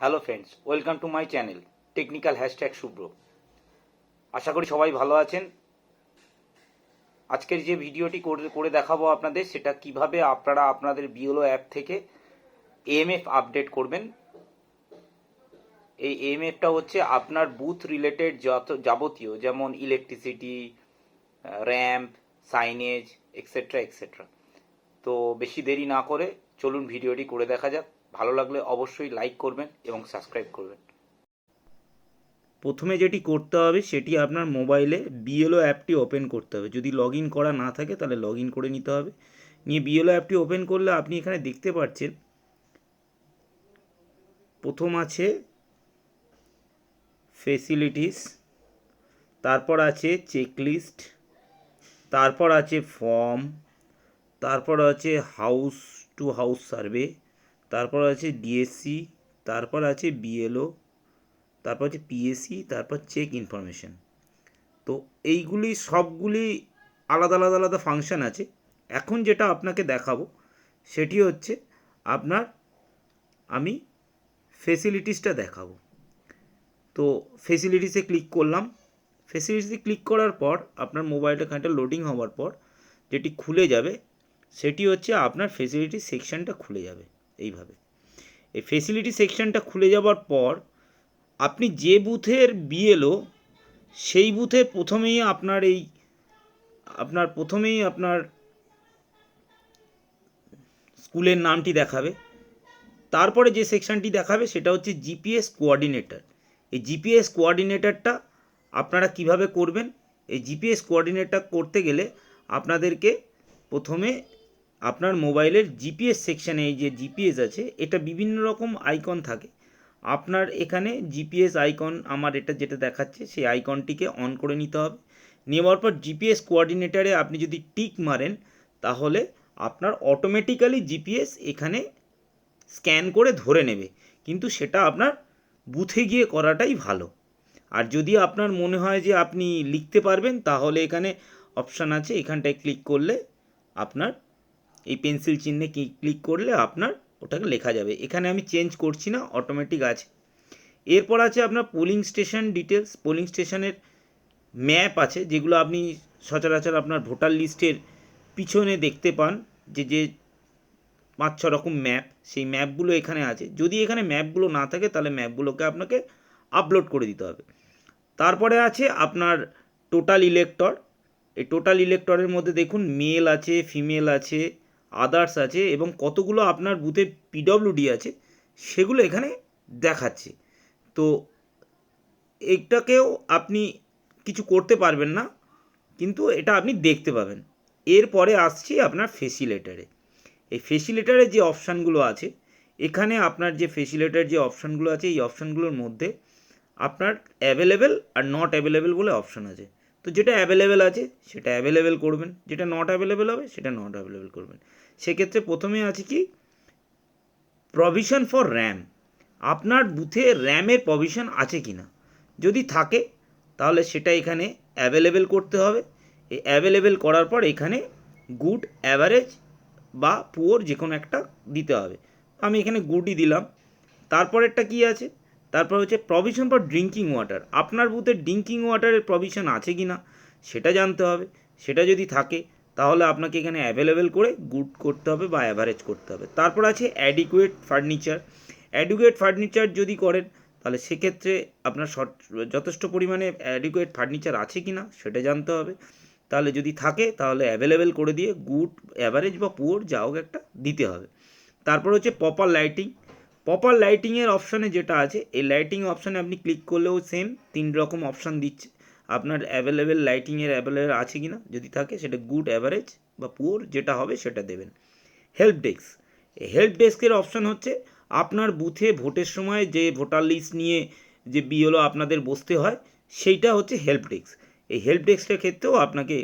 Hello friends welcome to my channel technical hashtag Shubhra আশা করি সবাই ভালো আছেন। আজকের যে ভিডিওটি করে দেখাবো আপনাদের, সেটা কীভাবে আপনারা আপনাদের বিওলো অ্যাপ থেকে এএমএফ আপডেট করবেন। এই এএমএফটা হচ্ছে আপনার বুথ রিলেটেড যত যাবতীয়, যেমন electricity ramp signage etcetera etcetera তো বেশি দেরি না করে চলুন ভিডিওটি করে দেখা যাক। ভালো লাগলে অবশ্যই লাইক করবেন এবং সাবস্ক্রাইব করবেন। প্রথমে যেটি করতে হবে, সেটি আপনার মোবাইলে বিএলও অ্যাপটি ওপেন করতে হবে। যদি লগ ইন করা না থাকে, তাহলে লগ ইন করে নিতে হবে। নিয়ে বিএলও অ্যাপটি ওপেন করলে আপনি এখানে দেখতে পাচ্ছেন, প্রথম আছে ফেসিলিটিস তারপর আছে চেকলিস্ট তারপর আছে ফর্ম তারপর আছে হাউস টু হাউস সার্ভে তারপর আছে ডিএসসি তারপর আছে বিএলও তারপর আছে পিএসসি তারপর চেক ইনফরমেশন তো এইগুলি সবগুলি আলাদা আলাদা আলাদা ফাংশন আছে। এখন যেটা আপনাকে দেখাবো, সেটি হচ্ছে আপনার আমি ফেসিলিটিসটা দেখাবো। তো ফেসিলিটিসে ক্লিক করলাম। ফেসিলিটিসে ক্লিক করার পর আপনার মোবাইলটা খানিকটা লোডিং হওয়ার পর যেটি খুলে যাবে, সেটি হচ্ছে আপনার ফেসিলিটি সেকশনটা খুলে যাবে। এইভাবে। এই ফেসিলিটি সেকশনটা খুলে যাওয়ার পর আপনি যে বুথের বিএলও সেই বুথে প্রথমেই আপনার এই, আপনার প্রথমেই আপনার স্কুলের নামটি দেখাবে। তারপরে যে সেকশনটি দেখাবে সেটা হচ্ছে জিপিএস কোঅর্ডিনেটর এই জিপিএস কোঅর্ডিনেটরটা আপনারা কীভাবে করবেন? এই জিপিএস কোঅর্ডিনেটর করতে গেলে আপনাদেরকে প্রথমে আপনার মোবাইলের জিপিএস সেকশানে এই যে জিপিএস আছে, এটা বিভিন্ন রকম আইকন থাকে। আপনার এখানে জিপিএস আইকন আমার এটা যেটা দেখাচ্ছে, সেই আইকনটিকে অন করে নিতে হবে। নেওয়ার পর জিপিএস কোঅর্ডিনেটারে আপনি যদি টিক মারেন, তাহলে আপনার অটোমেটিক্যালি জিপিএস এখানে স্ক্যান করে ধরে নেবে। কিন্তু সেটা আপনার বুথে গিয়ে করাটাই ভালো। আর যদি আপনার মনে হয় যে আপনি লিখতে পারবেন, তাহলে এখানে অপশান আছে, এখানটায় ক্লিক করলে আপনার এই পেন্সিল চিহ্নে ক্লিক করলে আপনার ওটাকে লেখা যাবে। এখানে আমি চেঞ্জ করছি না অটোমেটিক আছে। এরপর আছে আপনার পোলিং স্টেশন ডিটেলস পোলিং স্টেশনের ম্যাপ আছে, যেগুলো আপনি সচরাচর আপনার ভোটার লিস্টের পিছনে দেখতে পান, যে যে পাঁচ, ছ রকম ম্যাপ সেই ম্যাপগুলো এখানে আছে। যদি এখানে ম্যাপগুলো না থাকে, তাহলে ম্যাপগুলোকে আপনাকে আপলোড করে দিতে হবে। তারপরে আছে আপনার টোটাল ইলেক্টর এই টোটাল ইলেক্টরের মধ্যে দেখুন মেল আছে ফিমেল আছে আদার্স আছে এবং কতগুলো আপনার বুথে পিডব্লিউডি আছে, সেগুলো এখানে দেখাচ্ছে। তো এইটাকেও আপনি কিছু করতে পারবেন না, কিন্তু এটা আপনি দেখতে পাবেন। এরপরে আসছি আপনার ফেসিলেটারে এই ফেসিলেটারে যে অপশানগুলো আছে, এখানে আপনার যে ফেসিলেটার যে অপশানগুলো আছে, এই অপশানগুলোর মধ্যে আপনার অ্যাভেলেবেল আর নট অ্যাভেলেবেল বলে অপশান আছে। তো যেটা অ্যাভেলেবেল আছে, সেটা অ্যাভেলেবেল করবেন, যেটা নট অ্যাভেলেবেল হবে, সেটা নট অ্যাভেলেবেল করবেন। সেক্ষেত্রে প্রথমে আছে কি? প্রভিশন ফর র্যাম আপনার বুথে র্যামের প্রভিশন আছে কি না যদি থাকে, তাহলে সেটা এখানে অ্যাভেলেবেল করতে হবে। এই অ্যাভেলেবেল করার পর এখানে গুড অ্যাভারেজ বা পুয়োর যে কোনো একটা দিতে হবে। আমি এখানে গুডই দিলাম। তারপরেরটা কি আছে? তারপর হচ্ছে প্রভিশন ফর ড্রিঙ্কিং ওয়াটার আপনার বুথে ড্রিঙ্কিং ওয়াটারের প্রভিশন আছে কি না সেটা জানতে হবে। সেটা যদি থাকে তাহলে আপনাকে এখানে অ্যাভেলেবেল করে গুড করতে হবে বা অ্যাভারেজ করতে হবে। তারপর আছে অ্যাডিকুয়েট ফার্নিচার অ্যাডিকুয়েট ফার্নিচার যদি করেন, তাহলে সেক্ষেত্রে আপনার যথেষ্ট পরিমাণে অ্যাডিকুয়েট ফার্নিচার আছে কি না সেটা জানতে হবে। তাহলে যদি থাকে, তাহলে অ্যাভেলেবেল করে দিয়ে গুড অ্যাভারেজ বা পুয়োর যা হোক একটা দিতে হবে। তারপর হচ্ছে প্রপার লাইটিং প্রপার লাইটিংয়ের অপশানে যেটা আছে, এই লাইটিং অপশানে আপনি ক্লিক করলেও সেম তিন রকম অপশান দিচ্ছে। আপনার অ্যাভেলেবেল লাইটিংয়ের অ্যাভেলেবেল আছে কি না যদি থাকে, সেটা গুড অ্যাভারেজ বা পুয়োর যেটা হবে, সেটা দেবেন। হেল্প ডেস্ক হেল্প ডেস্কের অপশান হচ্ছে, আপনার বুথে ভোটের সময় যে ভোটার লিস্ট নিয়ে যে বিএলও আপনাদের বসতে হয়, সেইটা হচ্ছে হেল্প ডেস্ক এই হেল্প ডেস্কটার ক্ষেত্রেও আপনাকে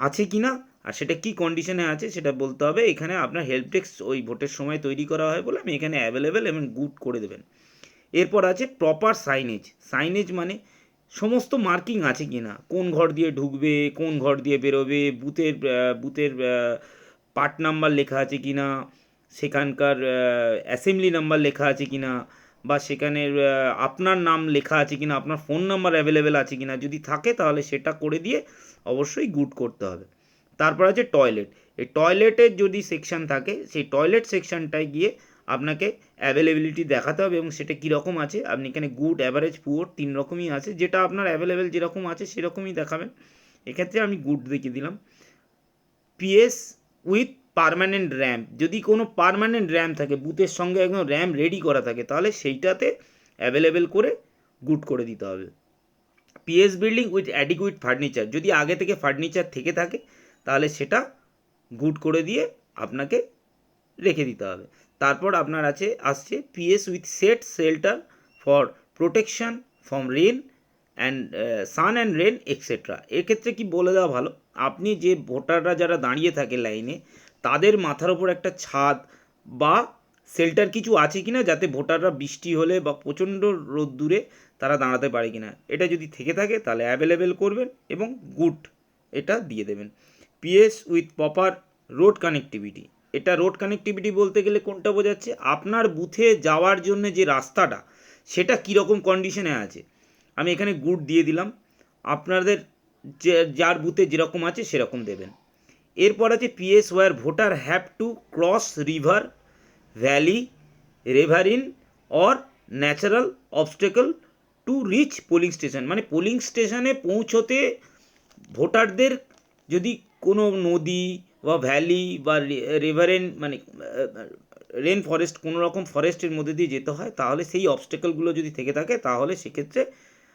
আছে কি না আর সেটা কি কন্ডিশনে আছে, সেটা বলতে হবে। এখানে আপনার হেল্প ডেস্ক ওই ভোটের সময় তৈরি করা হয় বলে আমি এখানে অ্যাভেলেবেল এবং গুড করে দেবেন। এরপর আছে প্রপার সাইনেজ সাইনেজ মানে সমস্ত মার্কিং আছে কি না? কোন ঘর দিয়ে ঢুকবে কোন ঘর দিয়ে বেরোবে বুথের বুথের পার্ট নাম্বার লেখা আছে কি না? সেখানকার অ্যাসেম্বলি নাম্বার লেখা আছে কি না? বা সেখানে আহ, আপনার নাম লেখা আছে কিনা আপনার ফোন নাম্বার অ্যাভেলেবেল আছে কিনা যদি থাকে তাহলে সেটা করে দিয়ে অবশ্যই গুড করতে হবে। তারপর আছে টয়লেট এই টয়লেটের যদি সেকশন থাকে সেই টয়লেট সেকশনটায় গিয়ে আপনাকে অ্যাভেলেবিলিটি দেখাতে হবে এবং সেটা কীরকম আছে। আপনি এখানে গুড অ্যাভারেজ পুয়োর তিন রকমই আছে। যেটা আপনার অ্যাভেলেবেল যেরকম আছে সেরকমই দেখাবেন। এক্ষেত্রে আমি গুড দেখিয়ে দিলাম। পিএস উইথ পারমানেন্ট র্যাম যদি কোনো পারমানেন্ট র্যাম থাকে, বুথের সঙ্গে একদম র্যাম রেডি করা থাকে, তাহলে সেইটাতে অ্যাভেলেবেল করে গুড করে দিতে হবে। PS building with adequate furniture যদি আগে থেকে ফার্নিচার থেকে থাকে, তাহলে সেটা গুড করে দিয়ে আপনাকে রেখে দিতে হবে। তারপর আপনার আছে, আসছে PS with set shelter for protection from rain and sun and rain etcetera এক্ষেত্রে কি বলে দেওয়া ভালো? আপনি যে ভোটাররা যারা দাঁড়িয়ে থাকে লাইনে তাদের মাথার ওপর একটা ছাদ বা শেল্টার কিছু আছে কি না যাতে ভোটাররা বৃষ্টি হলে বা প্রচণ্ড রোদ্দুরে তারা দাঁড়াতে পারে কি না এটা যদি থেকে থাকে তাহলে অ্যাভেলেবেল করবেন এবং গুড এটা দিয়ে দেবেন। PS with proper road connectivity এটা রোড কানেক্টিভিটি বলতে গেলে কোনটা বোঝাচ্ছে? আপনার বুথে যাওয়ার জন্য যে রাস্তাটা, সেটা কীরকম কন্ডিশনে আছে? আমি এখানে গুড দিয়ে দিলাম। আপনাদের যে, যার বুথে যেরকম আছে, সেরকম দেবেন। এরপর আছে PS where voter have to cross river valley riverine or natural obstacle to reach polling station মানে পোলিং স্টেশনে পৌঁছতে ভোটারদের যদি কোনো নদী বা ভ্যালি বা রিভারেন মানে রেন ফরেস্ট কোনো রকম ফরেস্টের মধ্যে দিয়ে যেতে হয়, তাহলে সেই অবস্টেকলগুলো যদি থেকে থাকে, তাহলে সেক্ষেত্রে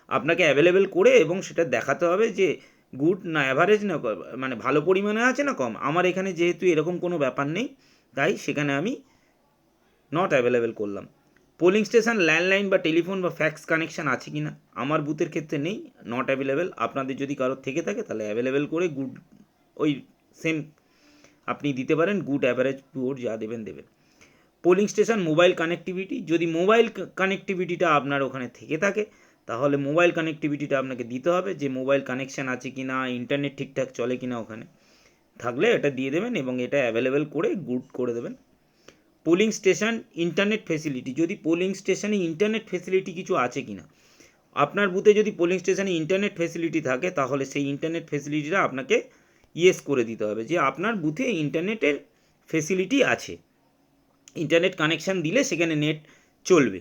আপনাকে অ্যাভেলেবেল করে এবং সেটা দেখাতে হবে যে গুড না অ্যাভারেজ না মানে ভালো পরিমাণে আছে না কম। আমার এখানে যেহেতু এরকম কোনো ব্যাপার নেই, তাই সেখানে আমি নট অ্যাভেলেবেল করলাম। পোলিং স্টেশন ল্যান্ডলাইন বা টেলিফোন বা ফ্যাক্স কানেকশান আছে কি না আমার বুথের ক্ষেত্রে নেই নট অ্যাভেলেবেল আপনাদের যদি কারোর থেকে থাকে, তাহলে অ্যাভেলেবেল করে গুড ওই সেম আপনি দিতে পারেন গুড অ্যাভারেজ পুয়োর যা দেবেন দেবেন। পোলিং স্টেশন মোবাইল কানেক্টিভিটি যদি মোবাইল কানেক্টিভিটিটা আপনার ওখানে থেকে থাকে, তাহলে মোবাইল কানেক্টিভিটিটা আপনাকে দিতে হবে যে মোবাইল কানেকশান আছে কি না ইন্টারনেট ঠিকঠাক চলে কি না ওখানে। থাকলে এটা দিয়ে দেবেন এবং এটা অ্যাভেলেবেল করে গুড করে দেবেন। পোলিং স্টেশন ইন্টারনেট ফেসিলিটি যদি পোলিং স্টেশনে ইন্টারনেট ফেসিলিটি কিছু আছে কি না আপনার বুথে যদি পোলিং স্টেশনে ইন্টারনেট ফেসিলিটি থাকে, তাহলে সেই ইন্টারনেট ফেসিলিটিটা আপনাকে ইয়েস করে দিতে হবে যে আপনার বুথে ইন্টারনেটের ফেসিলিটি আছে। ইন্টারনেট কানেকশান দিলে সেখানে নেট চলবে।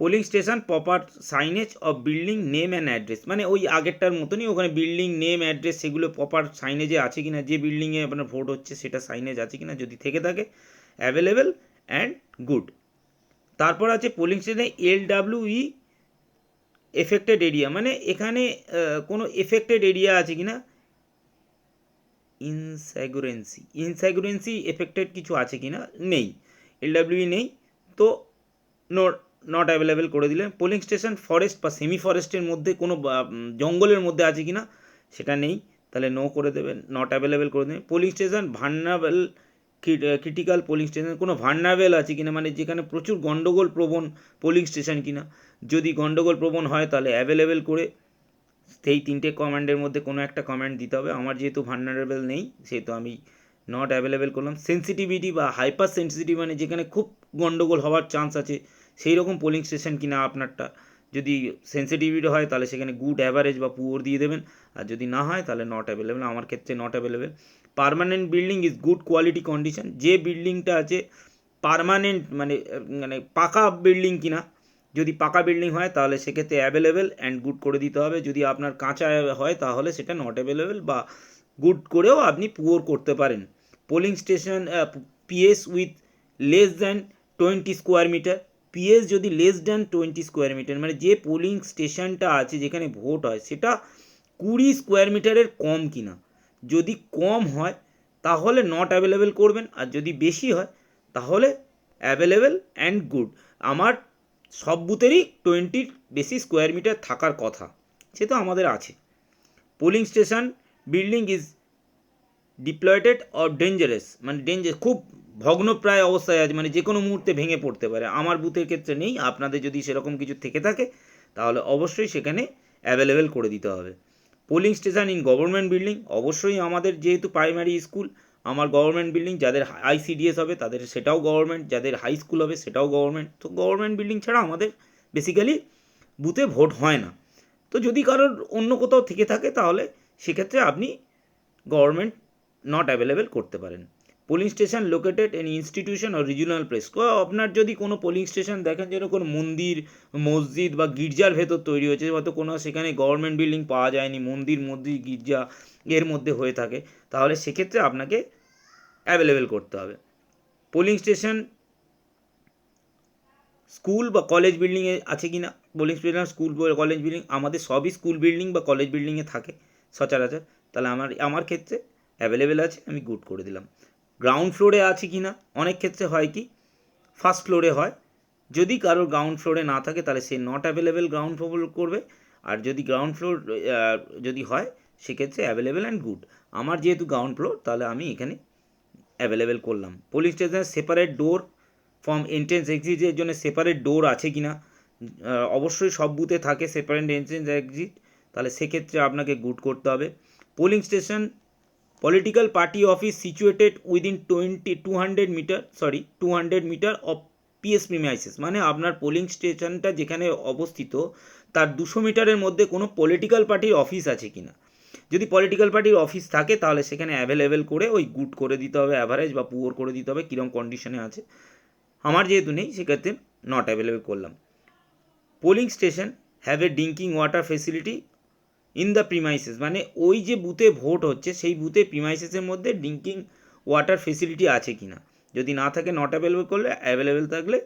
Polling station proper signage of building name and address মানে ওই আগেরটার মতনই ওখানে বিল্ডিং নেম অ্যাড্রেস সেগুলো প্রপার সাইনেজে আছে কিনা, যে বিল্ডিংয়ে আপনার ভোট হচ্ছে সেটা সাইনেজ আছে কিনা যদি থেকে থাকে অ্যাভেলেবেল অ্যান্ড গুড তারপর আছে পোলিং স্টেশনে এল ডাব্লিউই এফেক্টেড এরিয়া মানে এখানে কোনো এফেক্টেড এরিয়া আছে কিনা ইনস্যাগুরেন্সি। ইনস্যাগুরেন্সি এফেক্টেড কিছু আছে কি না নেই এলডাব্লিউই নেই। তো নট নট অ্যাভেলেবেল করে দিলেন। পোলিং স্টেশন ফরেস্ট বা সেমি ফরেস্টের মধ্যে কোনো জঙ্গলের মধ্যে আছে কি না সেটা নেই। তাহলে নো করে দেবেন। নট অ্যাভেলেবেল করে দেবেন। Polling station vulnerable critical polling station কোনো ভার্নাবেল আছে কিনা? মানে যেখানে প্রচুর গণ্ডগোল প্রবণ পোলিং স্টেশন কিনা? যদি গণ্ডগোল প্রবণ হয়, তাহলে অ্যাভেলেবেল করে সেই তিনটে কমান্ডের মধ্যে কোনো একটা কমান্ড দিতে হবে। আমার যেহেতু ভার্নারেবল নেই, সেহেতু আমি নট অ্যাভেলেবেল করলাম। সেন্সিটিভিটি বা হাইপার সেন্সিটিভ মানে যেখানে খুব গণ্ডগোল হওয়ার চান্স আছে, সেই রকম পোলিং স্টেশন কিনা আপনারটা। যদি সেন্সিটিভিটি হয়, তাহলে সেখানে গুড অ্যাভারেজ বা পুয়ার দিয়ে দেবেন। আর যদি না হয়, তাহলে নট অ্যাভেলেবেল আমার ক্ষেত্রে not available permanent building is good quality condition যে বিল্ডিংটা আছে পার্মানেন্ট মানে মানে পাকা বিল্ডিং কিনা যদি পাকা বিল্ডিং হয়, তাহলে সেক্ষেত্রে অ্যাভেলেবেল অ্যান্ড গুড করে দিতে হবে। যদি আপনার কাঁচা হয়, তাহলে সেটা নট অ্যাভেলেবেল বা গুড করেও আপনি পুয়োর করতে পারেন। Polling station PS with less than twenty square metre PS যদি less than twenty square metre মানে যে পোলিং স্টেশনটা আছে যেখানে ভোট হয়, সেটা কুড়ি স্কোয়ার মিটারের কম কিনা। যদি কম হয়, তাহলে নট অ্যাভেলেবেল করবেন। আর যদি বেশি হয়, তাহলে অ্যাভেলেবেল অ্যান্ড গুড আমার সব বুথেরই টোয়েন্টির বেশি স্কোয়ার মিটার থাকার কথা, সে তো আমাদের আছে। Polling station building is dilapidated or dangerous মানে ডেঞ্জার খুব ভগ্নপ্রায় অবস্থায় আছে মানে যে কোনো মুহূর্তে ভেঙে পড়তে পারে। আমার বুথের ক্ষেত্রে নেই, আপনাদের যদি সেরকম কিছু থেকে থাকে, তাহলে অবশ্যই সেখানে অ্যাভেলেবেল করে দিতে হবে। Polling station in government building, অবশ্যই আমাদের যেহেতু প্রাইমারি স্কুল আমার গভর্নমেন্ট বিল্ডিং যাদের আইসিডিএস হবে, তাদের সেটাও গভর্নমেন্ট যাদের হাই স্কুল হবে সেটাও গভর্নমেন্ট তো গভর্নমেন্ট বিল্ডিং ছাড়া আমাদের বেসিক্যালি বুথে ভোট হয় না। তো যদি কারোর অন্য কোথাও থেকে থাকে, তাহলে সেক্ষেত্রে আপনি গভর্নমেন্ট নট অ্যাভেলেবেল করতে পারেন। Polling station located in institution or regional place আপনার যদি কোনো পোলিং স্টেশন দেখেন যেন কোনো মন্দির, মসজিদ বা গির্জার ভেতর তৈরি হয়েছে, হয়তো কোনো সেখানে গভর্নমেন্ট বিল্ডিং পাওয়া যায়নি, মন্দির, মসজিদ, গির্জা এর মধ্যে হয়ে থাকে, তাহলে সেক্ষেত্রে আপনাকে অ্যাভেলেবেল করতে হবে। পোলিং স্টেশন স্কুল বা কলেজ বিল্ডিংয়ে আছে কি না polling station school college building আমাদের সবই স্কুল বিল্ডিং বা কলেজ বিল্ডিংয়ে থাকে, সচরাচর। তাহলে আমার আমার ক্ষেত্রে অ্যাভেলেবেল আছে, আমি গুড করে দিলাম। গ্রাউন্ড ফ্লোরে আছে কি না? অনেক ক্ষেত্রে হয় কি? ফার্স্ট ফ্লোরে হয়। যদি কারোর গ্রাউন্ড ফ্লোরে না থাকে, তাহলে সে নট অ্যাভেলেবেল গ্রাউন্ড ফ্লোর করবে। আর যদি গ্রাউন্ড ফ্লোর যদি হয়, সেক্ষেত্রে অ্যাভেলেবেল অ্যান্ড গুড আমার যেহেতু গ্রাউন্ড ফ্লোর তাহলে আমি এখানে অ্যাভেলেবেল করলাম। পুলিশ স্টেশনের সেপারেট ডোর ফ্রম এন্ট্রেন্স এক্সিটের জন্য সেপারেট ডোর আছে কি না? অবশ্যই সব বুথে থাকে সেপারেট এন্ট্রেন্স এক্সিট তাহলে সেক্ষেত্রে আপনাকে গুড করতে হবে। Polling station political party office situated within twenty two hundred metre sorry two hundred metre of PS premises মানে আপনার পোলিং স্টেশনটা যেখানে অবস্থিত, তার দুশো মিটারের মধ্যে কোনো পলিটিক্যাল পার্টির অফিস আছে কি না যদি পলিটিক্যাল পার্টির অফিস থাকে, তাহলে সেখানে অ্যাভেলেবেল করে ওই গুড করে দিতে হবে অ্যাভারেজ বা পুয়ার করে দিতে হবে কীরকম কন্ডিশনে আছে। আমার যেহেতু নেই, সেক্ষেত্রে নট অ্যাভেলেবেল করলাম। Polling station have a drinking water facility in the premises মানে ওই যে বুথে ভোট হচ্ছে, সেই বুথে প্রিমাইসেসের মধ্যে ড্রিঙ্কিং ওয়াটার ফেসিলিটি আছে কি না যদি না থাকে নট অ্যাভেলেবেল করলে অ্যাভেলেবেল থাকলে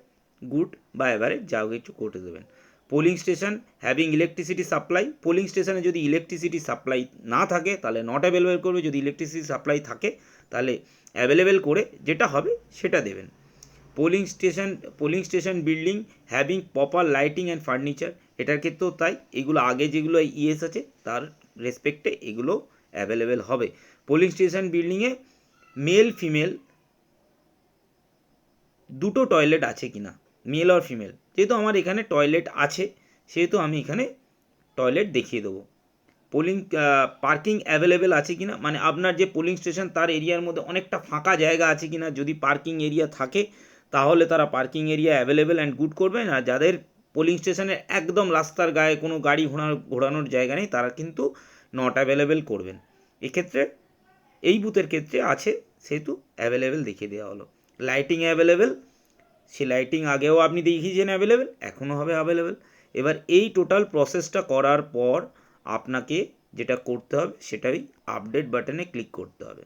গুড বা অ্যাভারেজ যা কিছু করে দেবেন। Polling station having electricity supply polling স্টেশনে যদি ইলেকট্রিসিটি সাপ্লাই না থাকে, তাহলে নট অ্যাভেলেবেল করবে। যদি ইলেকট্রিসিটি সাপ্লাই থাকে, তাহলে অ্যাভেলেবেল করে যেটা হবে সেটা দেবেন। Polling station polling station building having proper lighting and furniture এটার ক্ষেত্রেও তাই, এগুলো আগে যেগুলো ইএস আছে, তার রেসপেক্টে এগুলো অ্যাভেলেবেল হবে। পোলিং স্টেশন বিল্ডিংয়ে মেল ফিমেল দুটো টয়লেট আছে কি না মেল আর ফিমেল যেহেতু আমার এখানে টয়লেট আছে, সেহেতু আমি এখানে টয়লেট দেখিয়ে দেবো। পোলিং পার্কিং অ্যাভেলেবেল আছে কি না মানে আপনার যে পোলিং স্টেশন তার এরিয়ার মধ্যে অনেকটা ফাঁকা জায়গা আছে কি না যদি পার্কিং এরিয়া থাকে, তাহলে তারা parking area available and good করবেন। আর যাদের পোলিং স্টেশনের একদম রাস্তার গায়ে কোনো গাড়ি ঘোড়া ঘোরানোর জায়গা নেই, তারা কিন্তু নট অ্যাভেলেবেল করবেন। এক্ষেত্রে, এই বুথের ক্ষেত্রে আছে, সেহেতু অ্যাভেলেবেল দেখিয়ে দেওয়া হলো। লাইটিং অ্যাভেলেবেল সে লাইটিং আগেও আপনি দেখিয়েছেন অ্যাভেলেবেল এখনও হবে অ্যাভেলেবেল এবার এই টোটাল প্রসেসটা করার পর আপনাকে যেটা করতে হবে, সেটাই আপডেট বাটনে ক্লিক করতে হবে।